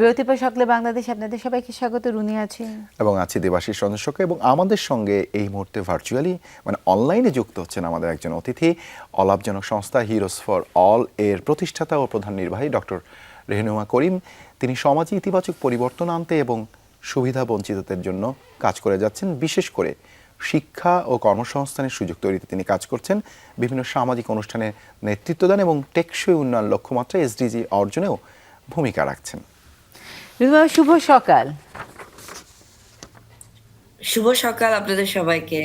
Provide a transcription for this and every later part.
বিরতি পর সকলে বাংলাদেশ, আপনাদের সবাইকে স্বাগত, রুনি আছে। এবং আছি দেবাশিস সদস্যকে এবং আমাদের সঙ্গে এই মুহূর্তে ভার্চুয়ালি মানে অনলাইনে যুক্ত হচ্ছেন আমাদের একজন অতিথি, অলাভজনক সংস্থা হিরোস ফর অল এর প্রতিষ্ঠাতা ও প্রধান নির্বাহী ডক্টর রেহনুমা করিম। তিনি সমাজে ইতিবাচক পরিবর্তন আনতে এবং সুবিধা বঞ্চিতদের জন্য কাজ করে যাচ্ছেন। বিশেষ করে শিক্ষা ও কর্মসংস্থানের সুযোগ তৈরিতে তিনি কাজ করছেন। বিভিন্ন সামাজিক অনুষ্ঠানে নেতৃত্ব দেন এবং টেকসই উন্নয়ন লক্ষ্যমাত্রা এসডিজি অর্জনেও ভূমিকা রাখছেন। শুভ সকাল। শুভ সকাল আপনাদের সবাইকে।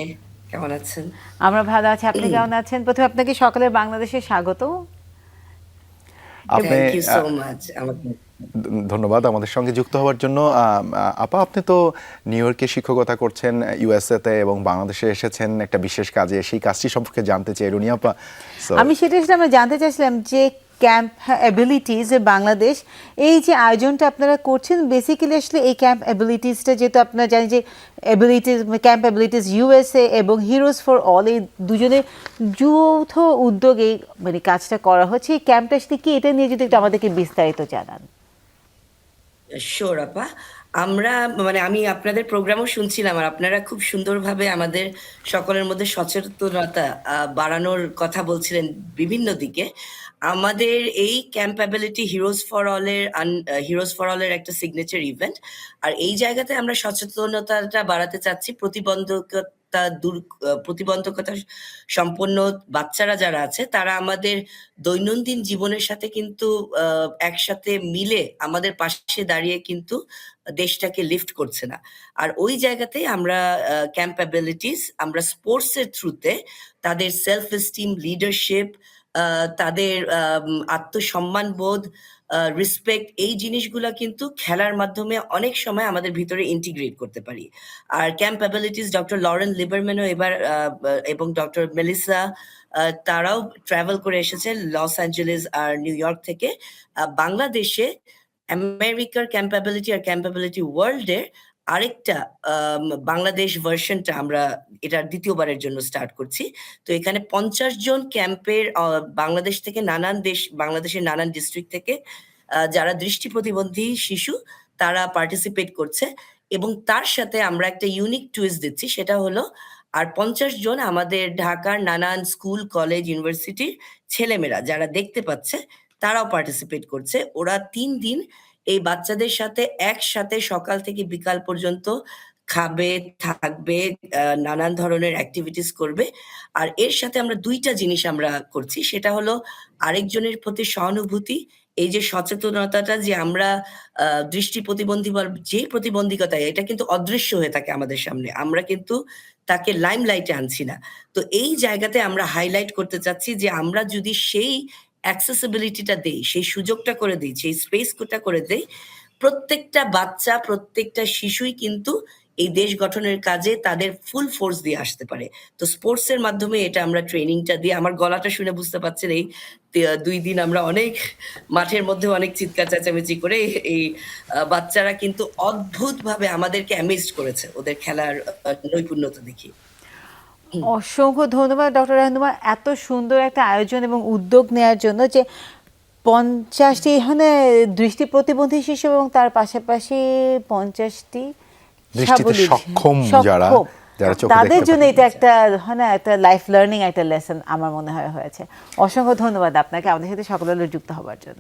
কেমন আছেন? আমরা ভালো আছি আপনি কেমন আছেন? প্রথমে আপনাকে সকালের বাংলাদেশে স্বাগত। আপনি ধন্যবাদ আমাদের সঙ্গে যুক্ত হওয়ার জন্য। আপা আপনি তো নিউ ইয়র্কে শিক্ষকতা করছেন ইউএসএ তে এবং বাংলাদেশে এসেছেন একটা বিশেষ কাজে। সেই কাজটি সম্পর্কে জানতে চাই রুনি আপা। আমি সেটা আসলে আমরা জানতে চাইছিলাম যে ক্যাম্প অ্যাবিলিটিস বাংলাদেশ। এই যে আয়োজনটা আপনারা করছেন বেসিক্যালি আসলে এই ক্যাম্প অ্যাবিলিটিসটা যেহেতু আপনারা জানেন যে অ্যাবিলিটিস, ক্যাম্প অ্যাবিলিটিস ইউএসএ এবং হিরোজ ফর অল এই দুজনের যৌথ উদ্যোগে মানে কাজটা করা হচ্ছে। এই ক্যাম্পটা আসলে কি এটা নিয়ে যদি একটু আমাদেরকে বিস্তারিত জানান। শিওর আপা। আমরা মানে আমি আপনাদের প্রোগ্রামও শুনছিলাম আর আপনারা খুব সুন্দরভাবে আমাদের সকলের মধ্যে সচেতনতা বাড়ানোর কথা বলছিলেন বিভিন্ন দিকে। আমাদের এই ক্যাম্পাবিলিটি হিরোজ ফর অলের হিরোজ ফর অলের একটা সিগনেচার ইভেন্ট আর এই জায়গাতে আমরা সচেতনতাটা বাড়াতে চাচ্ছি। প্রতিবন্ধকতা দূর প্রতিবন্ধকতা সম্পন্ন বাচ্চারা যারা আছে, তারা আমাদের দৈনন্দিন জীবনের সাথে কিন্তু একসাথে মিলে আমাদের পাশে দাঁড়িয়ে কিন্তু দেশটাকে লিফট করছে না। আর ওই জায়গাতেই আমরা ক্যাম্পাবিলিটিস আমরা স্পোর্টসের থ্রুতে তাদের সেলফ এস্টিম লিডারশিপ তাদের আত্মসম্মান বোধ রেসপেক্ট এই জিনিসগুলা কিন্তু খেলার মাধ্যমে অনেক সময় আমাদের ভিতরে ইন্টিগ্রেট করতে পারি। আর ক্যাম্পাবিলিটিস ডক্টর লরেন লিবারম্যানও এবার এবং ডক্টর মেলিসা তারাও ট্রাভেল করে এসেছে লস অ্যাঞ্জেলেস আর নিউ ইয়র্ক থেকে। বাংলাদেশে আমেরিকার ক্যাম্পাবিলিটি আর ক্যাম্পাবিলিটি ওয়ার্ল্ডের আরেকটা বাংলাদেশ ভার্সনটা আমরা এটার দ্বিতীয়বারের জন্য স্টার্ট করছি। তো এখানে পঞ্চাশ জন ক্যাম্পের বাংলাদেশ থেকে নানান দেশ, বাংলাদেশের নানান ডিস্ট্রিক্ট থেকে যারা দৃষ্টি প্রতিবন্ধী শিশু, তারা পার্টিসিপেট করছে। এবং তার সাথে আমরা একটা ইউনিক টুইস্ট দিচ্ছি, সেটা হলো, আর পঞ্চাশ জন আমাদের ঢাকার নানান স্কুল কলেজ ইউনিভার্সিটির ছেলেমেয়েরা, যারা দেখতে পাচ্ছে, তারাও পার্টিসিপেট করছে। ওরা তিন দিন এই বাচ্চাদের সাথে একসাথে সকাল থেকে বিকাল পর্যন্ত খাবে, থাকবে নানান ধরনের অ্যাক্টিভিটিস করবে। আর এর সাথে আমরা দুইটা জিনিস আমরা করছি, সেটা হলো আরেকজনের প্রতি সহানুভূতি, এই যে সচেতনতাটা যে আমরা দৃষ্টি প্রতিবন্ধী বা যে প্রতিবন্ধকতা এটা কিন্তু অদৃশ্য হয়ে থাকে আমাদের সামনে। আমরা কিন্তু তাকে লাইম লাইটে আনছি না। তো এই জায়গাতে আমরা হাইলাইট করতে চাচ্ছি যে আমরা যদি সেই অ্যাক্সেসিবিলিটিটা দেই, সেই সুযোগটা করে দিই, সেই স্পেসটা করে দেই, প্রত্যেকটা বাচ্চা, প্রত্যেকটা শিশুই কিন্তু এই দেশ গঠনের কাজে তাদের ফুল ফোর্স দিয়ে আসতে পারে। তো স্পোর্টস এর মাধ্যমে এটা আমরা ট্রেনিংটা দিয়ে, আমার গলাটা শুনে বুঝতে পারছেন, এই দুই দিন আমরা অনেক মাঠের মধ্যে অনেক চিৎকার, চেঁচামেচি করে এই বাচ্চারা কিন্তু অদ্ভুতভাবে আমাদেরকে অ্যামেজড করেছে, ওদের খেলার নৈপুণ্যতা দেখি। অসংখ্য ধন্যবাদ ডক্টর রহনুমা এত সুন্দর একটা আয়োজন এবং উদ্যোগ নেওয়ার জন্য যে পঞ্চাশটি এখানে দৃষ্টি প্রতিবন্ধী শিশু এবং তার পাশাপাশি পঞ্চাশটি দৃষ্টিতে সক্ষম যারা, তাদের জন্য এটা একটা হয় না একটা লাইফ লার্নিং একটা লেসন আমার মনে হয় হয়েছে। অসংখ্য ধন্যবাদ আপনাকে। আমাদের সাথে সকলের যুক্ত হওয়ার জন্য।